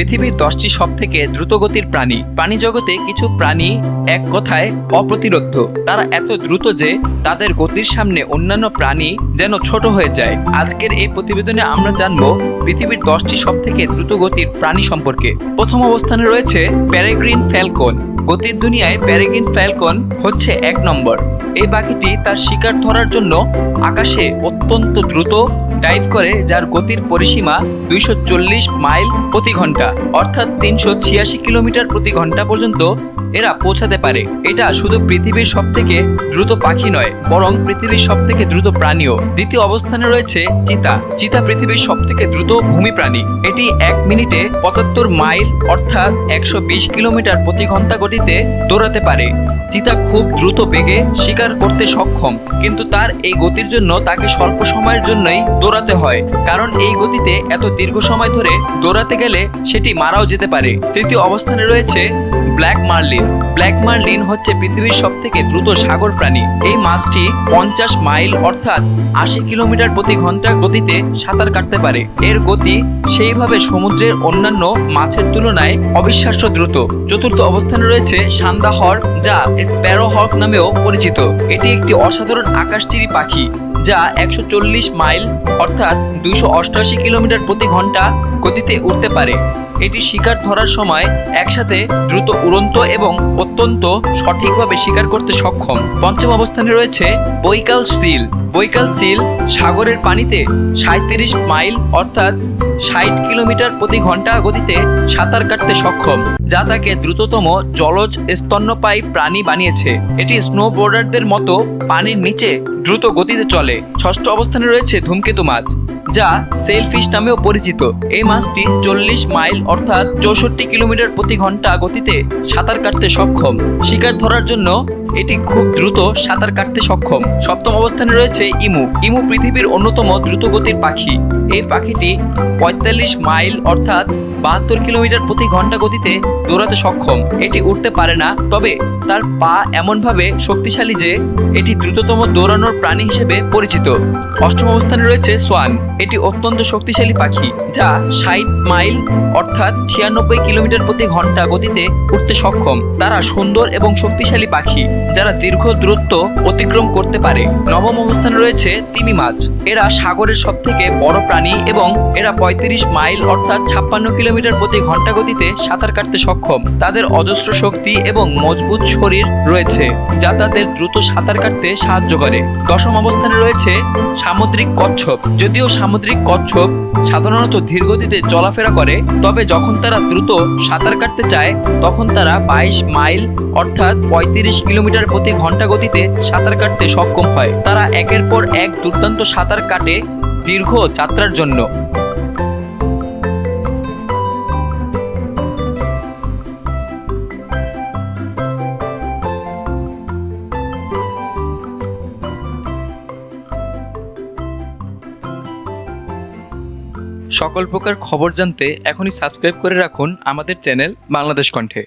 পৃথিবীর দশটি সব থেকে দ্রুতগতির প্রাণী। প্রাণী জগতে কিছু প্রাণী এক কথায় অপ্রতিরোধ্য। তারা এত দ্রুত যে তাদের গতির সামনে অন্যান্য প্রাণী যেন ছোট হয়ে যায়। আজকের এই প্রতিবেদনে আমরা জানব পৃথিবীর দশটি সব থেকে দ্রুতগতির প্রাণী সম্পর্কে। প্রথম অবস্থানে রয়েছে প্যারেগ্রিন ফ্যালকন। গতির দুনিয়ায় প্যারেগ্রিন ফ্যালকন হচ্ছে এক নম্বর। এই পাখিটি তার শিকার ধরার জন্য আকাশে অত্যন্ত দ্রুত ডাইভ করে যার গতির পরিসীমা দুইশো মাইল প্রতি ঘণ্টা, অর্থাৎ তিনশো ছিয়াশি কিলোমিটার প্রতি ঘণ্টা পর্যন্ত এরা পৌঁছাতে পারে। এটা শুধু পৃথিবীর সব থেকে দ্রুত পাখি নয়, বরং পৃথিবীর সব থেকে দ্রুত প্রাণীও। দ্বিতীয় অবস্থানে রয়েছে চিতা। চিতা পৃথিবীর সব থেকে দ্রুত ভূমি প্রাণী। এটি এক মিনিটে পঁচাত্তর মাইল, অর্থাৎ একশো বিশ কিলোমিটার প্রতি ঘণ্টা গতিতে দৌড়াতে পারে। চিতা খুব দ্রুত বেগে শিকার করতে সক্ষম, কিন্তু তার এই গতির জন্য তাকে স্বল্প সময়ের জন্যই দৌড়াতে হয়, কারণ এই গতিতে এত দীর্ঘ সময় ধরে দৌড়াতে গেলে সেটি মারাও যেতে পারে। তৃতীয় অবস্থানে রয়েছে ব্ল্যাক মার্লিন। ব্ল্যাক মার্লিন হচ্ছে পৃথিবীর সব থেকে দ্রুত সাগর প্রাণী। এই মাছটি পঞ্চাশ মাইল অর্থাৎ আশি কিলোমিটার প্রতি ঘণ্টা গতিতে সাঁতার কাটতে পারে। এর গতি সেইভাবে সমুদ্রের অন্যান্য মাছের তুলনায় অবিশ্বাস্য দ্রুত। চতুর্থ অবস্থানে রয়েছে সান্দাহর যা স্প্যারো হক নামেও পরিচিত। এটি একটি অসাধারণ আকাশচিরি পাখি, যা একশো চল্লিশ মাইল অর্থাৎ অষ্টআশি কিলোমিটার প্রতি ঘণ্টা গতিতে উঠতে পারে। এটি শিকার ধরার সময় একসাথে দ্রুত উড়ন্ত এবং অত্যন্ত সঠিকভাবে শিকার করতে সক্ষম। পঞ্চম অবস্থানে রয়েছে বৈকাল সিল। বৈকাল সিল সাগরের পানিতে সাঁত্রিশ মাইল অর্থাৎ ষাট কিলোমিটার প্রতি ঘণ্টা গতিতে সাঁতার কাটতে সক্ষম, যা তাকে দ্রুততম জলজ স্তন্যপায়ী প্রাণী বানিয়েছে। এটি স্নোবোর্ডারদের মতো পানির নিচে দ্রুত গতিতে চলে। ষষ্ঠ অবস্থানে রয়েছে ধূমকেতু মাছ। যা সেলফিশ নামেও পরিচিত। এই মাছটি চল্লিশ মাইল অর্থাৎ চৌষট্টি কিলোমিটার প্রতি ঘণ্টা গতিতে সাঁতার কাটতে সক্ষম। শিকার ধরার জন্য এটি খুব দ্রুত সাঁতার কাটতে সক্ষম। সপ্তম অবস্থানে রয়েছে ইমু। ইমু পৃথিবীর অন্যতম দ্রুতগতির পাখি। এই পাখিটি পঁয়তাল্লিশ মাইল অর্থাৎ বাহাত্তর কিলোমিটার প্রতি ঘণ্টা গতিতে দৌড়াতে সক্ষম। এটি উঠতে পারে না, তবে তার পা এমনভাবে শক্তিশালী যে এটি দ্রুততম দৌড়ানোর প্রাণী হিসেবে পরিচিত। অষ্টম অবস্থানে রয়েছে সোয়ান এটি অত্যন্ত শক্তিশালী পাখি, যা ষাট মাইল অর্থাৎ ছিয়ানব্বই কিলোমিটার প্রতি ঘণ্টা গতিতে উঠতে সক্ষম। তারা সুন্দর এবং শক্তিশালী পাখি। যারা দীর্ঘ দূরত্ব অতিক্রম করতে পারে। নবম অবস্থানে রয়েছে তিমি মাছ। এরা সাগরের সব থেকে বড় প্রাণী এবং এরা পঁয়ত্রিশ মাইল অর্থাৎ ছাপ্পান্ন কিলোমিটার প্রতি ঘণ্টা গতিতে সাঁতার কাটতে সক্ষম। তাদের অজস্র শক্তি এবং মজবুত শরীর রয়েছে, যা তাদের দ্রুত সাঁতার কাটতে সাহায্য করে। দশম অবস্থানে রয়েছে সামুদ্রিক কচ্ছপ। যদিও সামুদ্রিক কচ্ছপ সাধারণত ধীরগতিতে চলাফেরা করে, তবে যখন তারা দ্রুত সাঁতার কাটতে চায়, তখন তারা বাইশ মাইল অর্থাৎ পঁয়ত্রিশ কিলোমিটার প্রতি ঘণ্টা গতিতে সাঁতার কাটতে সক্ষম হয়। তারা একের পর এক দুর্দান্ত সাঁতার কাটে দীর্ঘ যাত্রার জন্য। সকল প্রকার খবর জানতে এখনই সাবস্ক্রাইব করে রাখুন আমাদের চ্যানেল বাংলাদেশ কণ্ঠে।